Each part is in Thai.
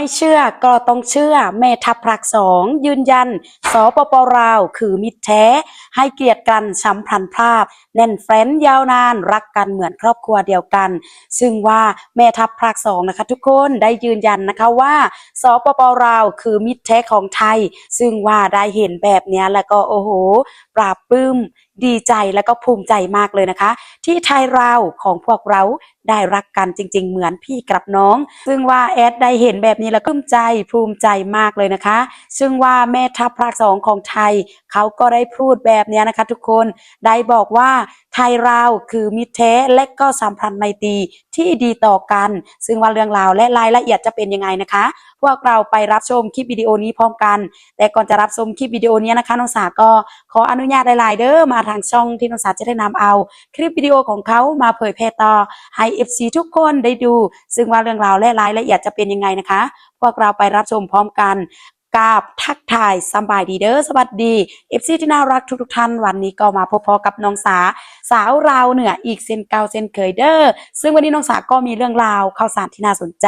ไม่เชื่อก็ต้องเชื่อ แม่ทัพภาคสองยืนยัน สปปลาวคือมิตรแท้ ให้เกียรติกันช้ำพันพลาดแน่นแฟ้นยาวนาน รักกันเหมือนครอบครัวเดียวกัน ซึ่งว่าแม่ทัพภาคสองนะคะ ทุกคนได้ยืนยันนะคะว่า สปปลาวคือมิตรแท้ของไทย ซึ่งว่าได้เห็นแบบเนี้ยแล้วก็โอ้โห ปราบปลื้ม ดีใจแล้วก็ภูมิใจมากเลยนะคะ ที่ไทยเราของพวกเราได้รักกันจริง ๆ เหมือนพี่กับน้อง ซึ่งว่าแอดได้เห็นแบบนี้แล้วก็ภูมิใจภูมิใจมากเลยนะคะ ซึ่งว่าแม่ทัพภาคสองของไทย เขาก็ได้พูดแบบนี้นะคะ ทุกคนได้บอกว่าไทยเราคือมิตรแท้และก็สัมพันธ์ไมตรีที่ดีต่อกัน ซึ่งว่าเรื่องราวและรายละเอียดจะเป็นยังไงนะคะพวกเราไปรับชมคลิปวิดีโอนี้พร้อมกัน แต่ก่อนจะรับชมคลิปวิดีโอนี้นะคะน้องสาก็ขออนุญาตหลายๆเด้อมาทางช่องที่น้องสาจะได้นำเอา คลิปวิดีโอของเขามาเผยแพร่ต่อให้ FC ทุกคนได้ดู ซึ่งว่าเรื่องราวและรายละเอียดจะเป็นยังไงนะคะ พวกเราไปรับชมพร้อมกัน กาบทักทายสบายดีเด้อสวัสดีเอฟซีที่น่ารักทุกๆท่านวันนี้ก็มาพบพอกับน้องสา สาวเราเหนืออีกเส้นเก่าเส้นเคยเด้อซึ่งวันนี้น้องสาก็มีเรื่องราวข่าวสารที่น่าสนใจ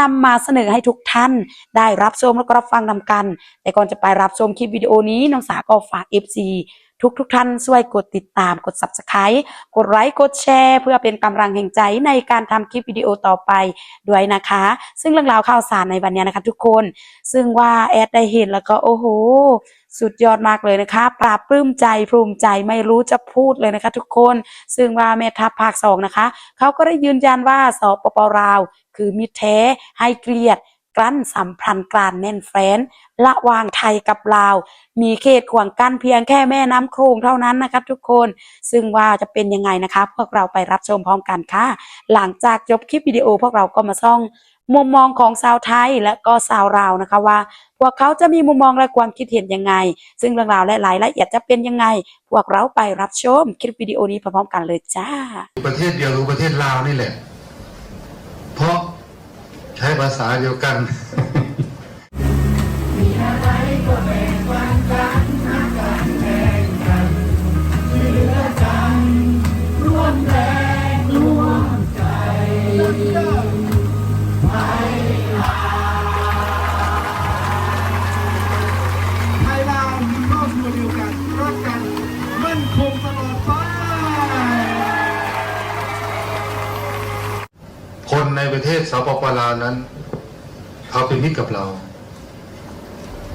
นำมาเสนอให้ทุกท่าน ได้รับชมและก็รับฟังนำกัน แต่ก่อนจะไปรับชมคลิปวิดีโอนี้น้องสาก็ฝากเอฟซี ทุกทุกท่านช่วยกดติดตามกด Subscribe กดไลค์กดแชร์ เพื่อเป็นกำลังแห่งใจในการทำคลิปวิดีโอต่อไปด้วยนะคะ ซึ่งเรื่องราวข่าวสารในวันนี้นะคะ ทุกคน ซึ่งว่าแอดได้เห็นแล้วก็โอ้โหสุดยอดมากเลยนะคะ ปราบปลื้มใจภูมิใจไม่รู้จะพูดเลยนะคะ ทุกคน ซึ่งว่าแม่ทัพภาคสองนะคะ เขาก็ได้ยืนยันว่าสปปลาว คือมิตรแท้ให้เกลียด กลั้นสัมพันธ์กลานแน่นแฟ้นระหว่างไทยกับลาว มีเขตขวางกั้นเพียงแค่แม่น้ำโขงเท่านั้นนะครับ ทุกคนซึ่งว่าจะเป็นยังไงนะคะ พวกเราไปรับชมพร้อมกันค่ะ หลังจากจบคลิปวิดีโอพวกเราก็มาซ่องมุมมองของชาวไทยและก็ชาวลาวนะคะว่า พวกเขาจะมีมุมมองและความคิดเห็นยังไง ซึ่งเรื่องราวและรายละเอียดจะเป็นยังไง พวกเราไปรับชมคลิปวิดีโอนี้พร้อมๆกันเลยจ้า ประเทศเดียวคือประเทศลาวนี่แหละ เพราะ ใช้ภาษาเดียวกัน ปลาวนั้นเขาเป็นมิตรกับเรา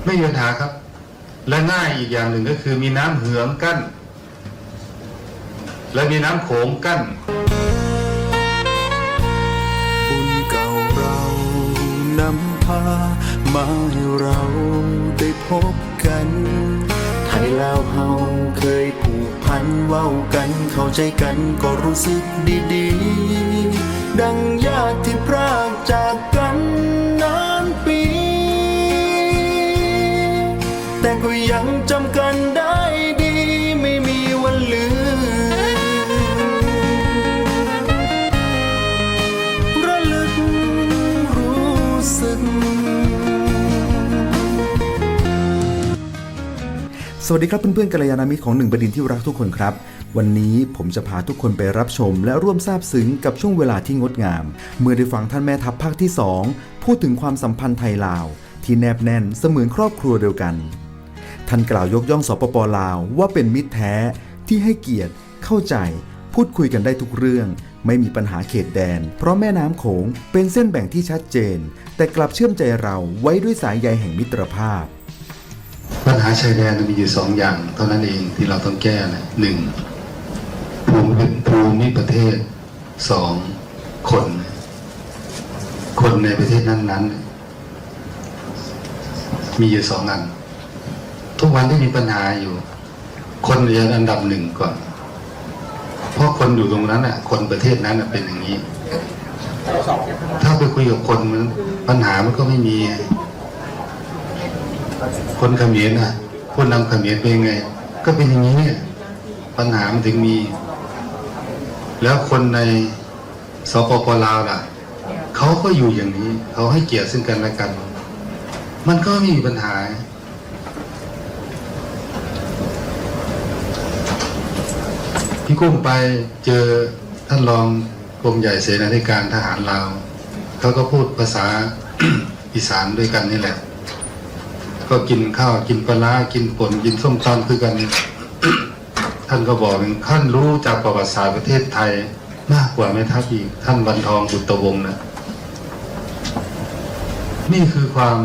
ไม่มีปัญหาครับ และง่ายอีกอย่างหนึ่งก็คือมีน้ำเหืองกั้น และมีน้ำโขงกั้นบุญเก่าเรานำพามาให้เราได้พบกัน ไทยลาวเฮาเคยผูกพันเว้ากันเข้าใจกันก็รู้สึกดี ๆ ดังญาติที่พราก จากกันนานปี แต่ก็ยังจำกันได้ สวัสดีครับเพื่อนๆกัลยาณมิตรของหนึ่งประดินที่รักทุกคนครับ วันนี้ผมจะพาทุกคนไปรับชม และร่วมซาบซึ้งกับช่วงเวลาที่งดงาม เมื่อได้ฟังท่านแม่ทัพภาคที่ 2 พูดถึงความสัมพันธ์ไทยลาว ที่แนบแน่นเสมือนครอบครัวเดียวกัน ท่านกล่าวยกย่องสปปลาวว่าเป็นมิตรแท้ที่ให้เกียรติ เข้าใจ พูดคุยกันได้ทุกเรื่อง ไม่มีปัญหาเขตแดน เพราะแม่น้ำโขงเป็นเส้นแบ่งที่ชัดเจน แต่กลับเชื่อมใจเราไว้ด้วยสายใยแห่งมิตรภาพาชายแดนมีอยู่สองอย่างเท่านั้นเองที่เราต้องแก้นะหนึ่งภูมิภูมิประเทศสองคน คนในประเทศนั้นๆ มีอยู่สองอัน ทุกวันที่มีปัญหาอยู่ คนเรียนอันดับหนึ่งก่อน เพราะคนอยู่ตรงนั้นน่ะ คนประเทศนั้นเป็นอย่างนี้ ถ้าไปคุยกับคนมันปัญหามันก็ไม่มี คนเขมรน่ะผู้นำเขมรเป็นไง ก็เป็นอย่างนี้เนี่ยปัญหามันถึงมี แล้วคนในสปปลาวล่ะเขาก็อยู่อย่างนี้ เขาให้เกียรติซึ่งกันและกัน มันก็ไม่มีปัญหา พี่กุ้งไปเจอท่านรองกรมใหญ่เสนาธิการทหารลาว เขาก็พูดภาษาอีสานด้วยกันนี่แหละ ก็กินข้าวกินปลากินป่นกินส้มตำคือกัน ท่านก็บอกถึงท่านรู้จากประวัติศาสตร์ประเทศไทยมากกว่าแม่ทัพอีกท่านวันทองบุตรวงศ์นะนี่คือความ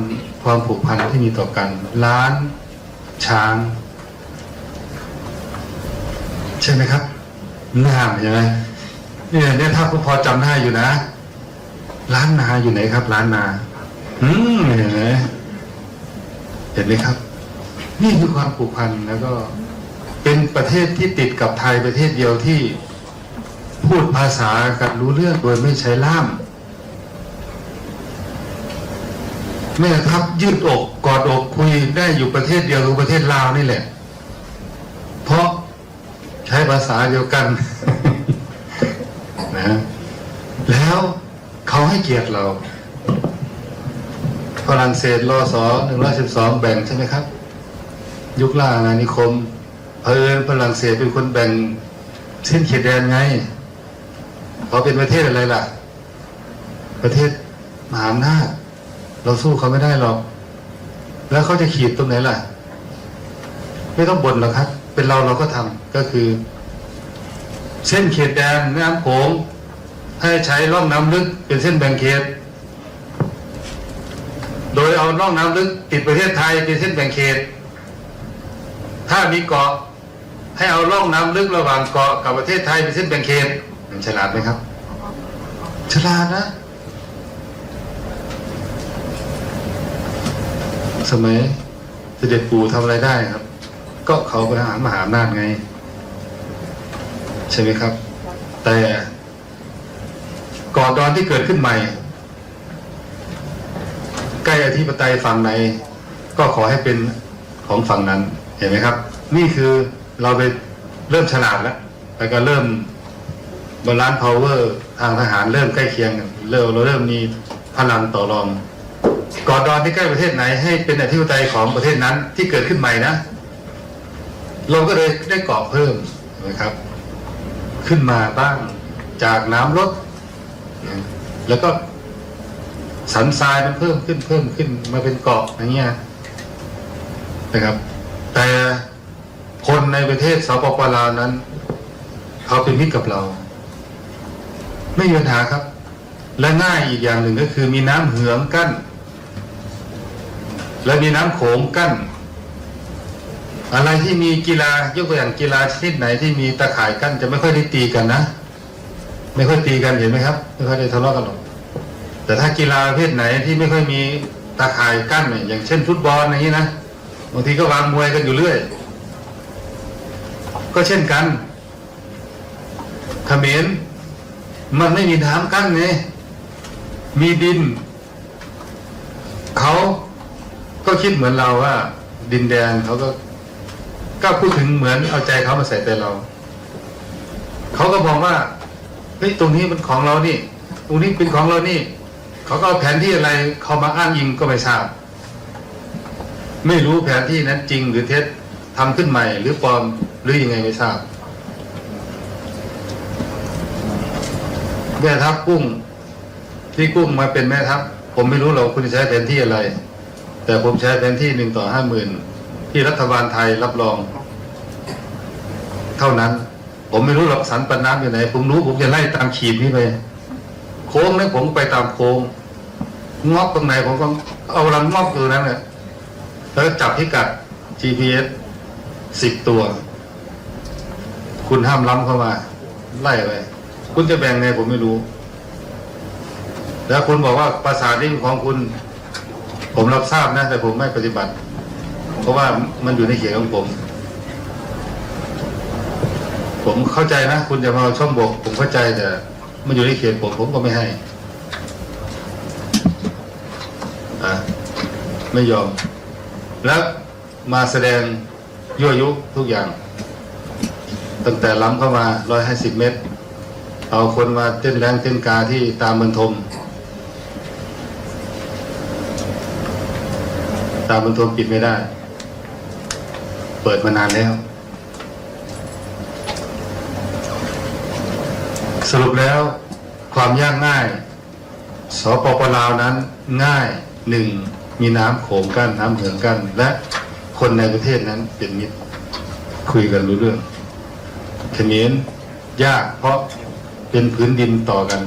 ความผูกพันที่มีต่อกัน ล้าน ช้าง ใช่ไหมครับงามใช่ไหมเนี่ยเนี่ยถ้าพอจำได้อยู่นะร้านนาอยู่ไหนครับร้านนา อืมเห็นไหม เห็นไหมครับ นี่คือความผูกพันแล้วก็เป็นประเทศที่ติดกับไทยประเทศเดียวที่พูดภาษากันรู้เรื่องโดยไม่ใช้ล่ามแม่ทัพยืดอกกอดอกคุยได้อยู่ประเทศเดียวคือประเทศลาวนี่แหละ เพราะใช้ภาษาเดียวกันนะแล้วเขาให้เกียรติเรา ฝรั่งเศสรอสอหนึ่งร้อยสิบสองแบ่งใช่ไหมครับ ยุคล่าอาณานิคมเผอิญฝรั่งเศสเป็นคนแบ่งเส้นเขตแดนไงเขาเป็นประเทศอะไรล่ะ ประเทศมหาอำนาจเราสู้เขาไม่ได้หรอก แล้วเขาจะขีดตรงไหนล่ะ ไม่ต้องบ่นหรอกครับ เป็นเราเราก็ทำก็คือ เส้นเขตแดนแม่น้ำโขงให้ใช้ร่องน้ำลึกเป็นเส้นแบ่งเขต เอาร่องน้ำลึกติดประเทศไทยเป็นเส้นแบ่งเขต ถ้ามีเกาะให้เอาร่องน้ำลึกระหว่างเกาะกับประเทศไทยเป็นเส้นแบ่งเขตมันฉลาดไหมครับ ฉลาดนะ สมัยเสด็จปู่ทำอะไรได้ครับ ก็เขาไปหามหาอำนาจไง ใช่ไหมครับ แต่ก่อนตอนที่เกิดขึ้นใหม่ ใกล้อธิปไตยฝั่งไหน ก็ขอให้เป็นของฝั่งนั้นเห็นไหมครับ นี่คือเราไปเริ่มฉลาดแล้วแล้วก็เริ่มบาลานซ์พาวเวอร์ทางทหารเริ่มใกล้เคียงกันเริ่มเราเริ่มมีพลังต่อรองกอนตอนที่ใกล้ประเทศไหน ให้เป็นอธิปไตยของประเทศนั้นที่เกิดขึ้นใหม่นะ เราก็เลยได้เกาะเพิ่มเห็นไหมครับ ขึ้นมาบ้างจากน้ำลดแล้วก็ สันทรายมันเพิ่มขึ้นเพิ่มขึ้นมาเป็นเกาะอย่างเงี้ยนะครับ แต่คนในประเทศสปปลาวนั้นเขาเป็นมิตรกับเรา ไม่มีปัญหาครับ และง่ายอีกอย่างหนึ่งก็คือมีน้ำเหืองกั้น และมีน้ำโขงกั้น อะไรที่มีกีฬายกตัวอย่างกีฬาชนิดไหนที่มีตะข่ายกั้นจะไม่ค่อยได้ตีกันนะ ไม่ค่อยตีกันเห็นไหมครับ ไม่ค่อยได้ทะเลาะกันหรอก แต่ถ้ากีฬาประเภทไหนที่ไม่ค่อยมีตาข่ายกั้นเนี่ยอย่างเช่นฟุตบอลอย่างนี้นะบางทีก็วางมวยกันอยู่เรื่อย ก็เช่นกันขมรมันไม่มีน้ำกั้นไงมีดิน เขาก็คิดเหมือนเราว่า ดินแดนเขาก็ก็พูดถึงเหมือนเอาใจเขามาใส่ใจเรา เขาก็มองว่าเฮ้ยตรงนี้มันของเรานี่ ตรงนี้เป็นของเรานี่ เขาก็เอาแผนที่อะไรเขามาอ้างอิงก็ไม่ทราบ ไม่รู้แผนที่นั้นจริงหรือเท็จทำขึ้นใหม่ หรือปลอมหรือยังไงไม่ทราบแม่ทัพกุ้ง ที่กุ้งมาเป็นแม่ทัพผมไม่รู้หรอกคุณใช้แผนที่อะไร แต่ผมใช้แผนที่หนึ่งต่อห้าหมื่นที่รัฐบาลไทยรับรอง เท่านั้น ผมไม่รู้หรอกสันปันน้ำอยู่ไหน ผมรู้ผมจะไล่ตามขีดนี้ไป โค้งนี่ยผมไปตามโค้ง งอกตรงไหนผมก็เอาลังงอกอยู่นั้นเลยแล้วจับพิกัด GPS สิบตัว คุณห้ามล้ำเข้ามา ไล่ไปคุณจะแบ่งไงผมไม่รู้ แล้วคุณบอกว่าภาษาที่ของคุณ ผมรับทราบนะ แต่ผมไม่ปฏิบัติ เพราะว่ามันอยู่ในเขตของผม ผมเข้าใจนะ คุณจะมาช่องบก ผมเข้าใจแต่มันอยู่ในเขตผมผมก็ไม่ให้อะ ไม่ยอม แล้วมาแสดงยั่วยุทุกอย่างตตั้งแต่ล้ำเข้ามา 150 เมตร เอาคนมาเต้นแรงเต้นกาที่ตามบรรทม ตามบรรทมปิดไม่ได้ เปิดมานานแล้ว สรุปแล้วความยากง่ายสปปลาวนั้นง่ายหนึ่ง มีน้ำโขงกั้นน้ำเหืองกั้นและคนในประเทศนั้นเป็นมิตรคุยกันรู้เรื่องเขมรยากเพราะเป็นพื้นดินต่อกัน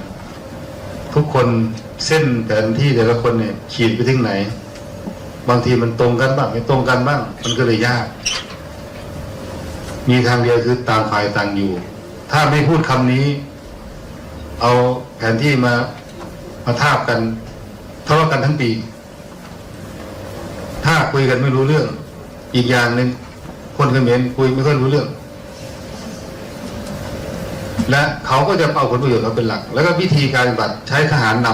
ทุกคนเส้นแผนที่แต่ละคนเนี่ยขีดไปถึงไหน บางทีมันตรงกันบ้างไม่ตรงกันบ้าง มันก็เลยยาก มีทางเดียวคือต่างฝ่ายต่างอยู่ ถ้าไม่พูดคำนี้ เอาแผนที่มามาทาบกันทะเลาะกันทั้งปี ถ้าคุยกันไม่รู้เรื่อง อีกอย่างหนึ่งคนเขมรคุยไม่ค่อยรู้เรื่อง และเขาก็จะเอาผลประโยชน์เขาเป็นหลัก แล้วก็วิธีการปฏิบัติใช้ทหารน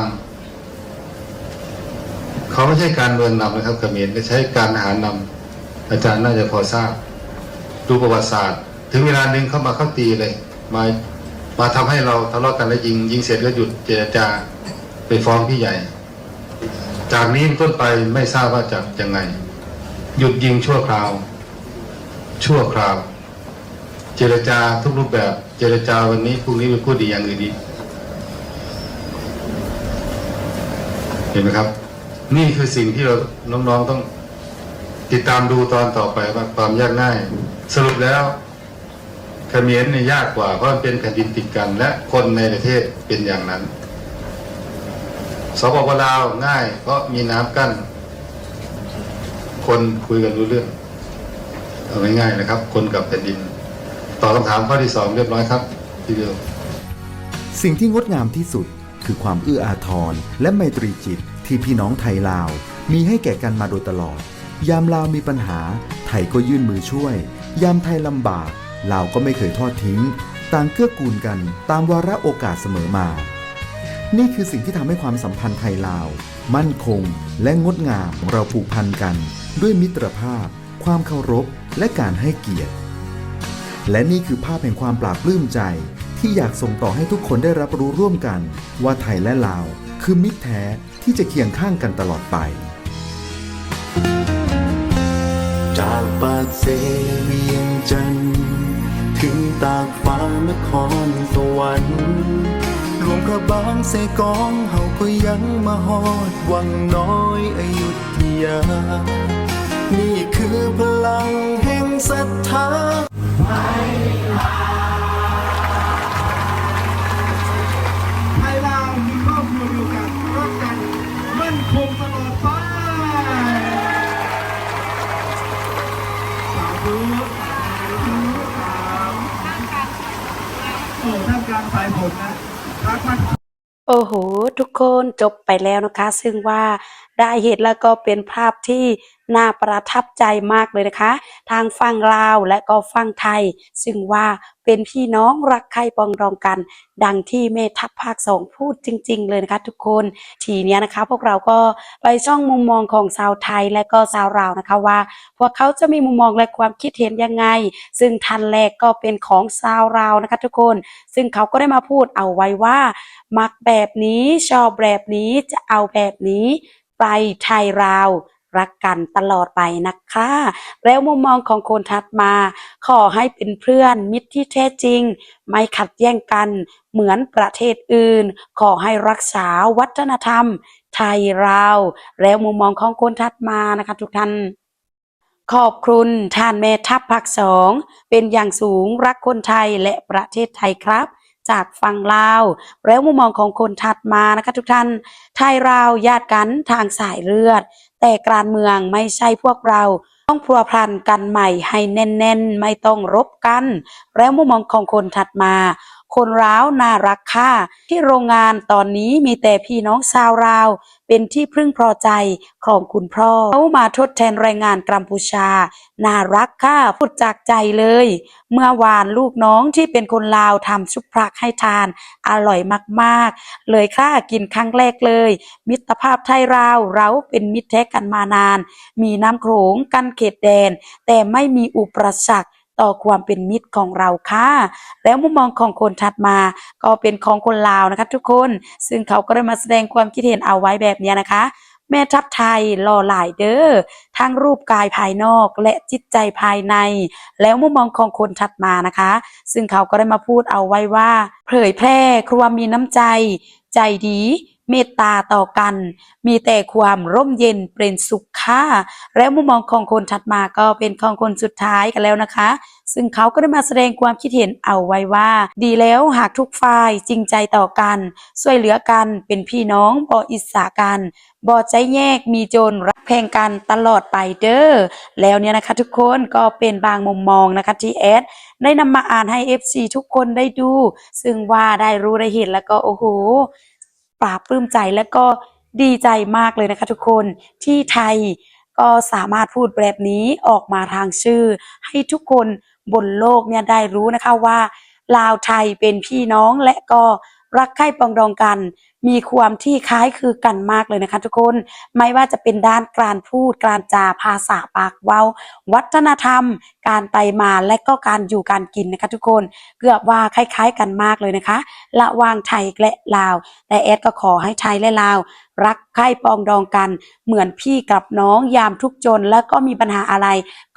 ำเขาไม่ใช่การเมืองนำนะครับเขมรใช้การทหารนำอาจารย์น่าจะพอทราบ ดูประวัติศาสตร์ ถึงเวลาหนึ่งเข้ามาเข้าตีเลย มามาทำให้เราทะเลาะกันแล้วยิง ยิงเสร็จก็หยุดเจรจาไปฟ้องพี่ใหญ่ จากนี้ต้นไปไม่ทราบว่าจะยังไง หยุดยิงชั่วคราว ชั่วคราว เจรจาทุกรูปแบบ เจรจาวันนี้พรุ่งนี้ไปพูดดีอย่างอื่นดีเห็นไหมครับ นี่คือสิ่งที่เราน้องๆต้องติดตามดูตอนต่อไปว่าความยากง่าย สรุปแล้วเขมรเนี่ยยากกว่าเพราะมันเป็นแผ่นดินติดกัน และคนในประเทศเป็นอย่างนั้น สปปลาวง่าย เพราะมีน้ำกั้น คนคุยกันรู้เรื่องเอาง่ายๆนะครับ คนกับแผ่นดินตอบคำถามข้อที่สองเรียบร้อยครับทีเดียวสิ่งที่งดงามที่สุดคือความเอื้ออาทรและไมตรีจิตที่พี่น้องไทยลาว มีให้แก่กันมาโดยตลอด ยามลาวมีปัญหา ไทยก็ยื่นมือช่วย ยามไทยลำบากลาวก็ไม่เคยทอดทิ้ง ต่างเกื้อกูลกันตามวาระโอกาสเสมอมา นี่คือสิ่งที่ทำให้ความสัมพันธ์ไทยลาว มั่นคง และงดงามเราผูกพันกัน ด้วยมิตรภาพ ความเคารพ และการให้เกียรติ และนี่คือภาพแห่งความปราบปลื้มใจ ที่อยากส่งต่อให้ทุกคนได้รับรู้ร่วมกัน ว่าไทยและลาว คือมิตรแท้ที่จะเคียงข้างกันตลอดไป จากปากเซเวียงจันทร์ถึงตากฟ้านครสวรรค์ หลวงพระบางเสกองเฮาก็ยังมาฮอดวังน้อยอายุธยา นี่คือพลังแห่งศรัทธาไทยลาวมีครอบครัวเดียวกันรักกันมั่นคงตลอดไปสาธุสาธุสามโอ้ท่ามกลางสายฝนนะ โอ้โห ทุกคนจบไปแล้วนะคะ ซึ่งว่า ได้เห็นแล้วก็เป็นภาพที่น่าประทับใจมากเลยนะคะ ทางฝั่งลาวและก็ฝั่งไทย ซึ่งว่าเป็นพี่น้องรักใคร่ปองดองกัน ดังที่เมทัพภาคสองพูดจริง ๆ เลยนะคะ ทุกคนทีนี้นะคะ พวกเราก็ไปช่องมุมมองของชาวไทยและก็ชาวลาวนะคะว่า พวกเขาจะมีมุมมองและความคิดเห็นยังไง ซึ่งทันแรกก็เป็นของชาวลาวนะคะ ทุกคน ซึ่งเขาก็ได้มาพูดเอาไว้ว่า มักแบบนี้ชอบแบบนี้จะเอาแบบนี้ ไปไทยราวรักกันตลอดไปนะคะ แล้วมุมมองของคนถัดมา ขอให้เป็นเพื่อนมิตรที่แท้จริง ไม่ขัดแย้งกัน เหมือนประเทศอื่น ขอให้รักษาวัฒนธรรม ไทยเรา แล้วมุมมองของคนถัดมานะคะทุกท่านขอบคุณท่านแม่ทัพภาคสองเป็นอย่างสูงรักคนไทยและประเทศไทยครับ จากฝั่งลาว แล้วมุมมองของคนถัดมานะคะทุกท่าน ไทยเราญาติกันทางสายเลือด แต่การเมืองไม่ใช่พวกเราต้องพัวพันกันใหม่ให้แน่นๆ ไม่ต้องรบกัน แล้วมุมมองของคนถัดมา คนร้าวน่ารักค่ะที่โรงงานตอนนี้มีแต่พี่น้องชาวราว เป็นที่พึ่งพอใจของคุณพ่อเขามาทดแทนแรงงานกัมพูชา น่ารักค่ะพูดจากใจเลย เมื่อวานลูกน้องที่เป็นคนลาวทำชุบพรักให้ทาน อร่อยมากๆ เลยค่ะกินครั้งแรกเลย มิตรภาพไทยราวเราเป็นมิตรแท้กันมานาน มีน้ำโขงกันเขตแดน แต่ไม่มีอุปสรรค ต่อความเป็นมิตรของเราค่ะ แล้วมุมมองของคนถัดมาก็เป็นของคนลาวนะคะทุกคน ซึ่งเขาก็ได้มาแสดงความคิดเห็นเอาไว้แบบนี้นะคะแม่ทัพไทยหล่อหลายเด้อทั้งรูปกายภายนอกและจิตใจภายใน แล้วมุมมองของคนถัดมานะคะ ซึ่งเขาก็ได้มาพูดเอาไว้ว่า เผยแพร่ความมีน้ำใจ ใจดี เมตตาต่อกัน มีแต่ความร่มเย็นเป็นสุขค่ะและมุมมองของคนถัดมาก็เป็นของคนสุดท้ายกันแล้วนะคะ ซึ่งเขาก็ได้มาแสดงความคิดเห็นเอาไว้ว่า ดีแล้วหากทุกฝ่ายจริงใจต่อกัน ช่วยเหลือกันเป็นพี่น้องบ่อิสากันบ่ใจแยกมีโจรรักแพงกันตลอดไปเด้อแล้วเนี่ยนะคะ ทุกคนก็เป็นบางมุมมองนะคะที่แอดได้นำมาอ่านให้ FC ทุกคนได้ดู ซึ่งว่าได้รู้ได้เห็นแล้วก็โอ้โห ปราบปลื้มใจและก็ดีใจมากเลยนะคะทุกคนที่ไทยก็สามารถพูดแบบนี้ออกมาทางชื่อ ให้ทุกคนบนโลกเนี่ยได้รู้นะคะว่า ลาวไทยเป็นพี่น้องและก็รักใคร่ปองดองกัน มีความที่คล้ายคือกันมากเลยนะคะทุกคน ไม่ว่าจะเป็นด้านการพูด การจาภาษาปากเว้า วัฒนธรรม การไปมาและก็การอยู่การกินนะคะทุกคนเกือบว่าคล้ายๆกันมากเลยนะคะระวางไทยและลาว แต่แอดก็ขอให้ไทยและลาว รักใคร่ปองดองกัน เหมือนพี่กับน้องยามทุกจน แล้วก็มีปัญหาอะไร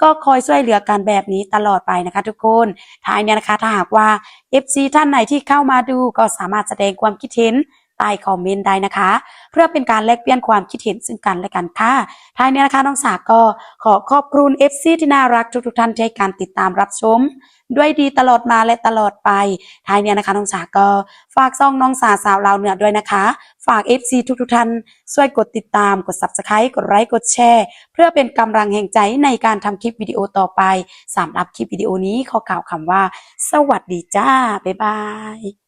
ก็คอยช่วยเหลือกันแบบนี้ตลอดไปนะคะ ทุกคนท้ายเนี่ยนะคะถ้าหากว่า FC ท่านไหนที่เข้ามาดูก็สามารถแสดงความคิดเห็น ต้คอมเมนต์ได้นะคะ เพื่อเป็นการแลกเปลี่ยนความคิดเห็นซึ่งกันและกันค่ะท้ายนี่ยนะคะน้องสาก็ขอขอบคุณ FC ที่น่ารักทุกๆท่านที่ให้การติดตามรับชม ด้วยดีตลอดมาและตลอดไปท้ายนี่ยนะคะน้องสาก็ฝากซ่องน้องสาสาวลาวเหนือด้วยนะคะ ฝาก FC ทุกๆท่านช่วยกดติดตามกด Subscribe กดไลค์กดแชร์ เพื่อเป็นกำลังแห่งใจในการทำคลิปวิดีโอต่อไปสำหรับคลิปวิดีโอนี้ขอกล่าวคำว่า สวัสดีจ้า บ๊ายบาย